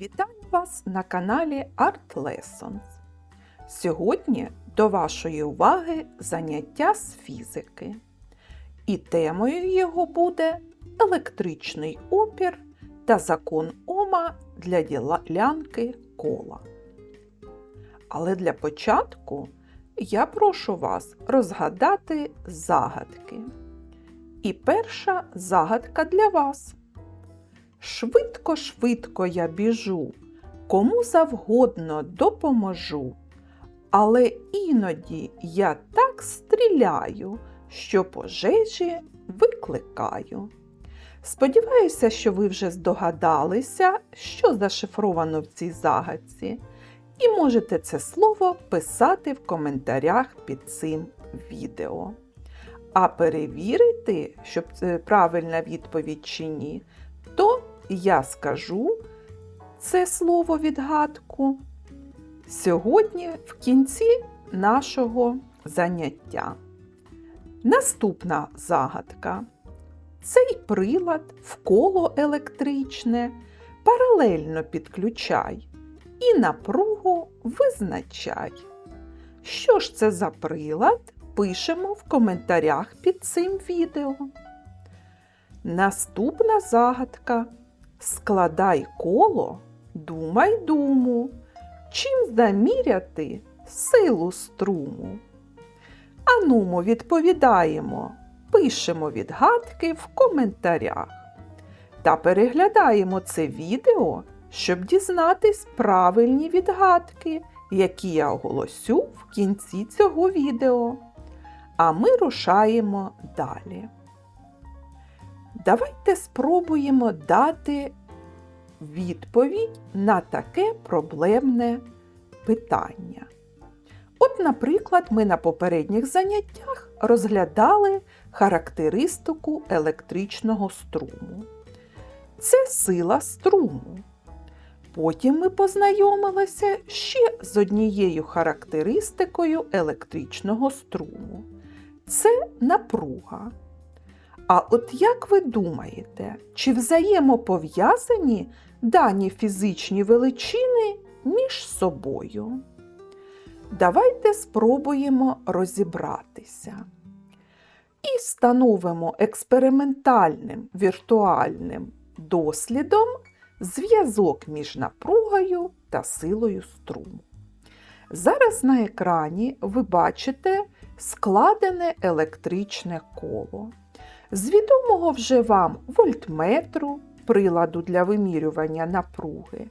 Вітаю вас на каналі Art Lessons. Сьогодні до вашої уваги заняття з фізики. І темою його буде електричний опір та закон Ома для ділянки кола. Але для початку я прошу вас розгадати загадки. І перша загадка для вас. Швидко, швидко я біжу, кому завгодно допоможу. Але іноді я так стріляю, що пожежі викликаю. Сподіваюся, що ви вже здогадалися, що зашифровано в цій загадці, і можете це слово писати в коментарях під цим відео. А перевірити, щоб це правильна відповідь чи ні, то я скажу це слово відгадку сьогодні в кінці нашого заняття. Наступна загадка. Цей прилад в коло електричне паралельно підключай і напругу визначай. Що ж це за прилад? Пишемо в коментарях під цим відео. Наступна загадка. Складай коло, думай думу, чим заміряти силу струму. Анумо відповідаємо, пишемо відгадки в коментарях та переглядаємо це відео, щоб дізнатись правильні відгадки, які я оголосю в кінці цього відео. А ми рушаємо далі. Давайте спробуємо дати відповідь на таке проблемне питання. От, наприклад, ми на попередніх заняттях розглядали характеристику електричного струму. Це сила струму. Потім ми познайомилися ще з однією характеристикою електричного струму. Це напруга. А от як ви думаєте, чи взаємопов'язані дані фізичні величини між собою? Давайте спробуємо розібратися. І встановимо експериментальним віртуальним дослідом зв'язок між напругою та силою струму. Зараз на екрані ви бачите складене електричне коло. З відомого вже вам вольтметру, приладу для вимірювання напруги,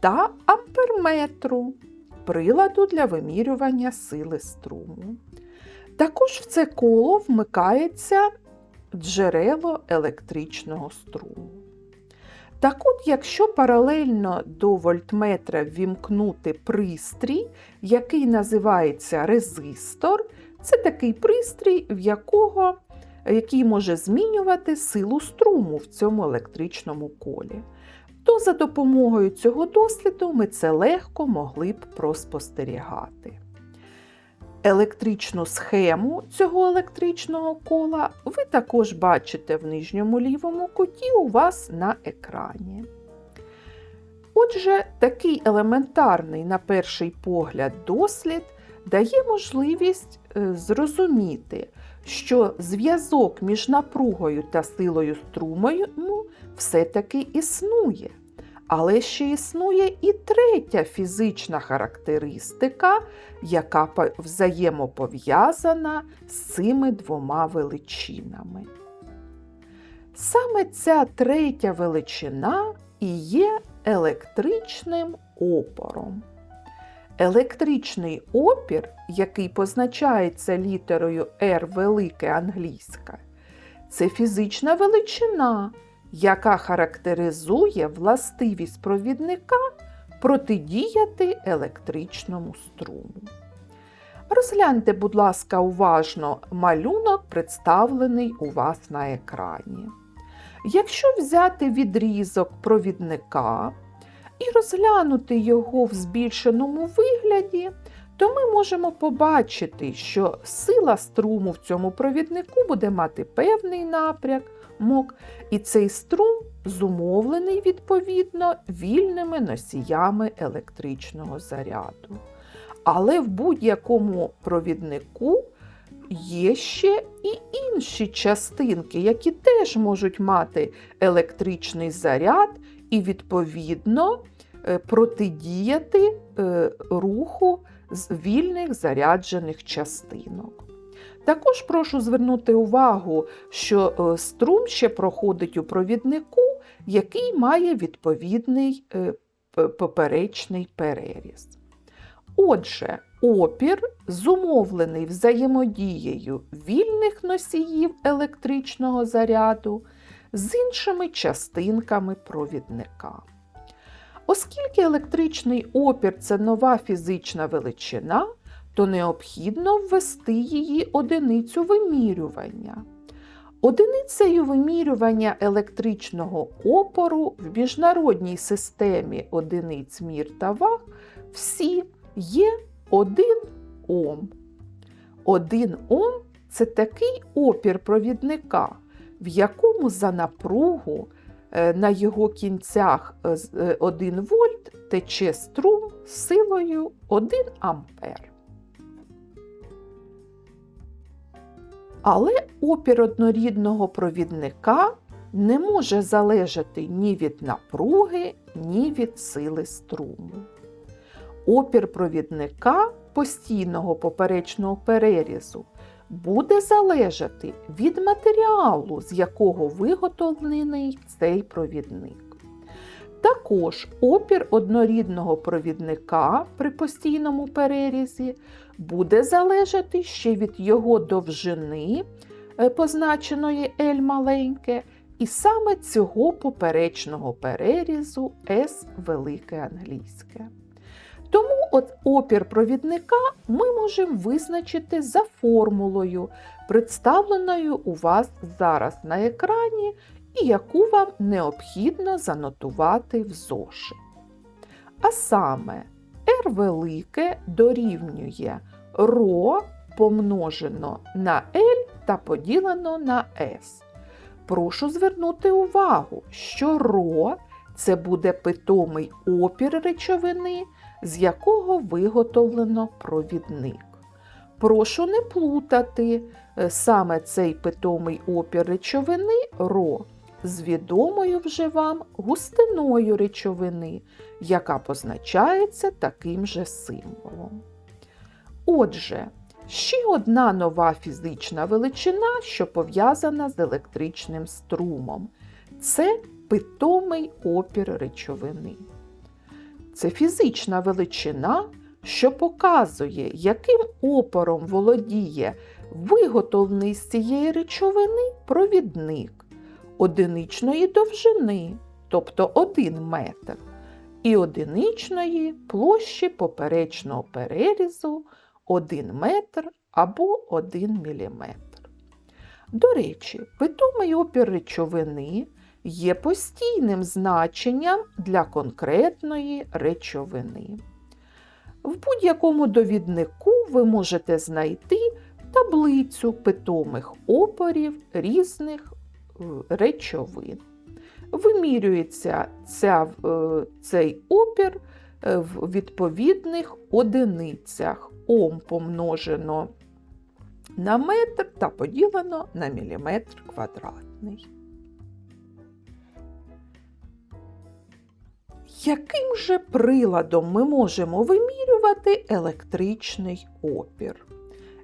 та амперметру, приладу для вимірювання сили струму. Також в це коло вмикається джерело електричного струму. Так от, якщо паралельно до вольтметра ввімкнути пристрій, який називається резистор, це такий пристрій, в якого який може змінювати силу струму в цьому електричному колі. То за допомогою цього досліду ми це легко могли б проспостерігати. Електричну схему цього електричного кола ви також бачите в нижньому лівому куті у вас на екрані. Отже, такий елементарний, на перший погляд, дослід дає можливість е, зрозуміти, що зв'язок між напругою та силою струмою ну, все-таки існує. Але ще існує і третя фізична характеристика, яка взаємопов'язана з цими двома величинами. Саме ця третя величина і є електричним опором. Електричний опір, який позначається літерою R велике англійська, це фізична величина, яка характеризує властивість провідника протидіяти електричному струму. Розгляньте, будь ласка, уважно малюнок, представлений у вас на екрані. Якщо взяти відрізок провідника і розглянути його в збільшеному вигляді, то ми можемо побачити, що сила струму в цьому провіднику буде мати певний напрямок, і цей струм зумовлений відповідно вільними носіями електричного заряду. Але в будь-якому провіднику є ще і інші частинки, які теж можуть мати електричний заряд і, відповідно, е, протидіяти е, руху з вільних заряджених частинок. Також прошу звернути увагу, що е, струм ще проходить у провіднику, який має відповідний поперечний переріз. Отже, опір зумовлений взаємодією вільних носіїв електричного заряду з іншими частинками провідника. Оскільки електричний опір це нова фізична величина, то необхідно ввести її одиницю вимірювання. Одиницею вимірювання електричного опору в міжнародній системі одиниць мір та ваг всі є 1 Ом. 1 Ом це такий опір провідника, в якому за напругу е, на його кінцях е, з- е, 1 вольт тече струм силою 1 ампер. Але опір однорідного провідника не може залежати ні від напруги, ні від сили струму. Опір провідника постійного поперечного перерізу буде залежати від матеріалу, з якого виготовлений цей провідник. Також опір однорідного провідника при постійному перерізі буде залежати ще від його довжини, е, позначеної L маленьке, і саме цього поперечного перерізу S велике англійське. Тому от опір провідника ми можемо визначити за формулою, представленою у вас зараз на екрані, і яку вам необхідно занотувати в зошит. А саме R велике дорівнює ρ помножено на L та поділено на S. Прошу звернути увагу, що ρ це буде питомий опір речовини, з якого виготовлено провідник. Прошу не плутати е, саме цей питомий опір речовини ро з відомою вже вам густиною речовини, яка позначається таким же символом. Отже, ще одна нова фізична величина, що пов'язана з електричним струмом це питомий опір речовини. Це фізична величина, що показує, яким опором володіє виготовлений з цієї речовини провідник одиничної довжини, тобто 1 метр, і одиничної площі поперечного перерізу 1 метр або 1 міліметр. До речі, питомий опір речовини є постійним значенням для конкретної речовини. В будь-якому довіднику ви можете знайти таблицю питомих опорів різних е, речовин. Вимірюється ця, е, цей опір е, в відповідних одиницях Ом помножено на метр та поділено на міліметр квадратний. Яким же приладом ми можемо вимірювати електричний опір?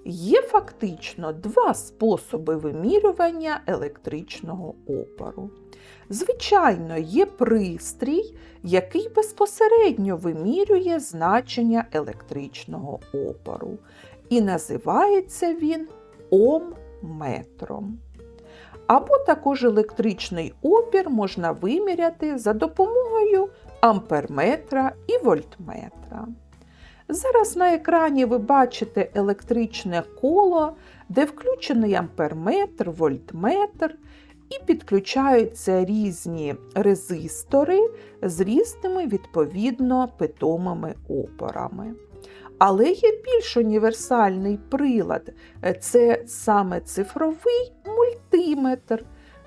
Є фактично два способи вимірювання електричного опору. Звичайно, є пристрій, який безпосередньо вимірює значення електричного опору, і називається він омметром. Або також електричний опір можна виміряти за допомогою амперметра і вольтметра. Зараз на екрані ви бачите електричне коло, де включений амперметр, вольтметр, і підключаються різні резистори з різними відповідно питомими опорами. Але є більш універсальний прилад це саме цифровий мультиметр.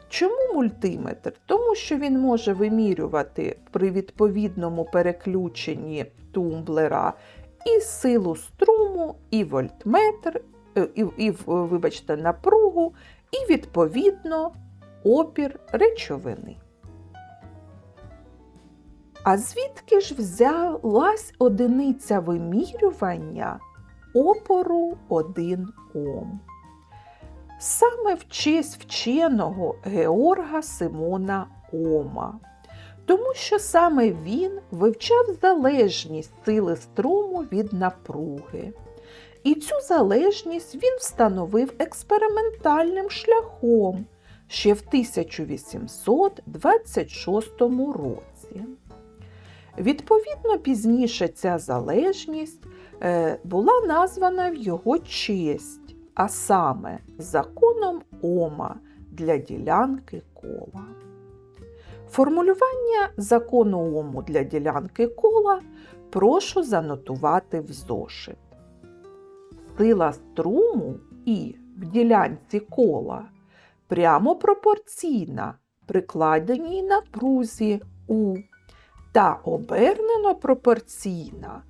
Чому мультиметр? Тому що він може вимірювати при відповідному переключенні тумблера і силу струму, і вольтметр, е, і, і вибачте, напругу, і відповідно опір речовини. А звідки ж взялась одиниця вимірювання опору 1 Ом? Саме в честь вченого Георга Симона Ома, тому що саме він вивчав залежність сили струму від напруги. І цю залежність він встановив експериментальним шляхом ще в 1826 році. Відповідно, пізніше ця залежність е, була названа в його честь, а саме законом Ома для ділянки кола. Формулювання закону Ому для ділянки кола прошу занотувати в зошит. Сила струму І в ділянці кола прямо пропорційна прикладеній напрузі У та обернено пропорційна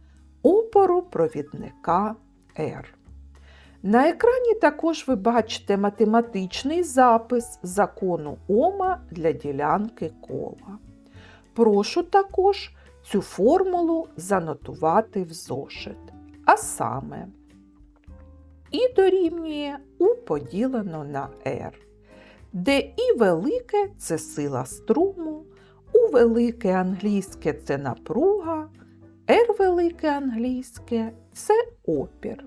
опору провідника R. На екрані також ви бачите математичний запис закону Ома для ділянки кола. Прошу також цю формулу занотувати в зошит. А саме І дорівнює У поділено на R, де І велике це сила струму, У велике англійське це напруга, R велике англійське це опір.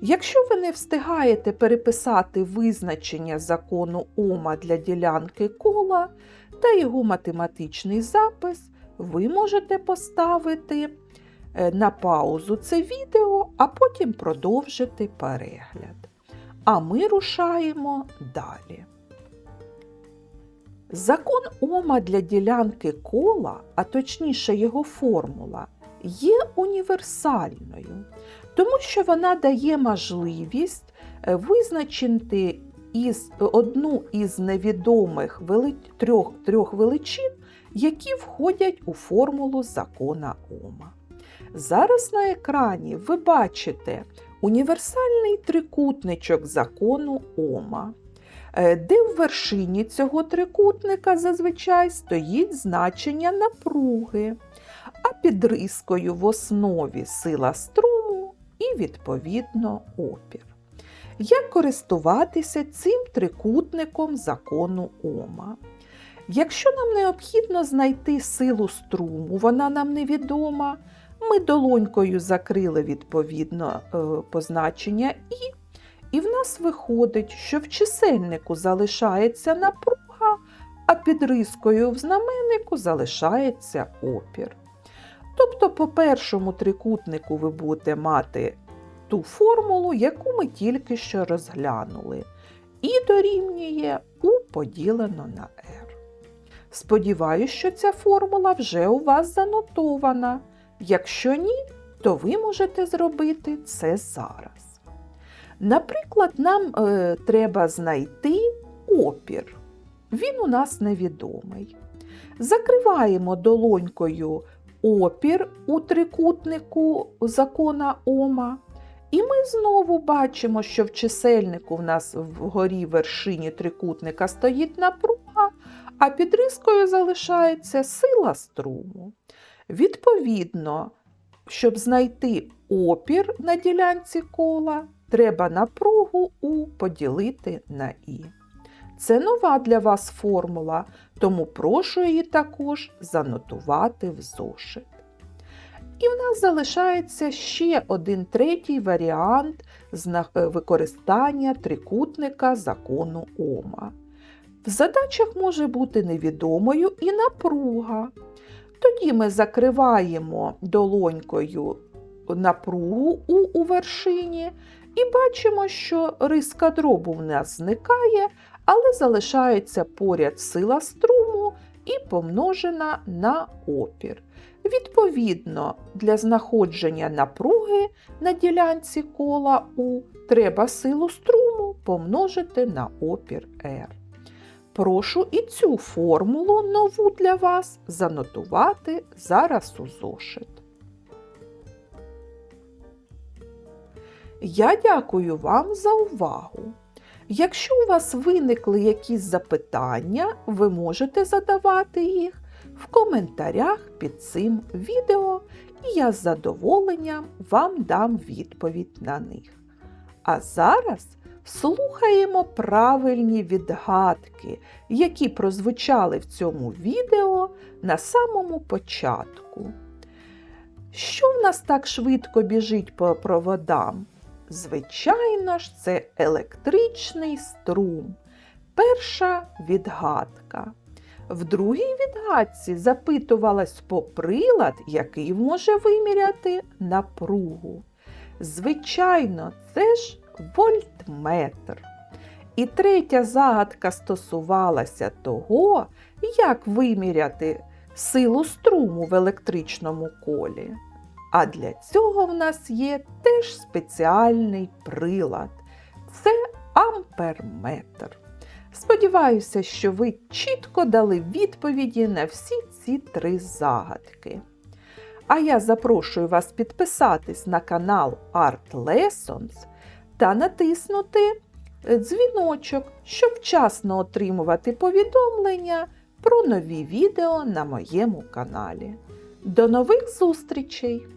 Якщо ви не встигаєте переписати визначення закону Ома для ділянки кола та його математичний запис, ви можете поставити е, на паузу це відео, а потім продовжити перегляд. А ми рушаємо далі. Закон Ома для ділянки кола, а точніше його формула, є універсальною, тому що вона дає можливість е, визначити із, одну із невідомих вели, трьох, трьох величин, які входять у формулу закона Ома. Зараз на екрані ви бачите універсальний трикутничок закону Ома, де в вершині цього трикутника зазвичай стоїть значення напруги, а під рискою в основі сила струму і, відповідно, опір. Як користуватися цим трикутником закону Ома? Якщо нам необхідно знайти силу струму, вона нам невідома, ми долонькою закрили відповідно е, позначення І, і в нас виходить, що в чисельнику залишається напруга, а під рискою в знаменнику залишається опір. Тобто, по першому трикутнику ви будете мати ту формулу, яку ми тільки що розглянули, і дорівнює У поділено на R. Сподіваюсь, що ця формула вже у вас занотована. Якщо ні, то ви можете зробити це зараз. Наприклад, нам е, треба знайти опір. Він у нас невідомий. Закриваємо долонькою опір у трикутнику закона Ома. І ми знову бачимо, що в чисельнику в нас вгорі вершині трикутника стоїть напруга, а під рискою залишається сила струму. Відповідно, щоб знайти опір на ділянці кола, треба напругу У поділити на І. Це нова для вас формула, тому прошу її також занотувати в зошит. І в нас залишається ще один третій варіант використання трикутника закону Ома. В задачах може бути невідомою і напруга. Тоді ми закриваємо долонькою напругу У у вершині і бачимо, що риска дробу в нас зникає, але залишається поряд сила струму і помножена на опір. Відповідно, для знаходження напруги на ділянці кола У треба силу струму помножити на опір R. Прошу і цю формулу нову для вас занотувати зараз у зошит. Я дякую вам за увагу. Якщо у вас виникли якісь запитання, ви можете задавати їх в коментарях під цим відео, і я з задоволенням вам дам відповідь на них. А зараз слухаємо правильні відгадки, які прозвучали в цьому відео на самому початку. Що в нас так швидко біжить по проводам? Звичайно ж, це електричний струм. Перша відгадка. В другій відгадці запитувалась по прилад, який може виміряти напругу. Звичайно, це ж вольтметр. І третя загадка стосувалася того, як виміряти силу струму в електричному колі. А для цього в нас є теж спеціальний прилад це амперметр. Сподіваюся, що ви чітко дали відповіді на всі ці три загадки. А я запрошую вас підписатись на канал Art Lessons та натиснути дзвіночок, щоб вчасно отримувати повідомлення про нові відео на моєму каналі. До нових зустрічей!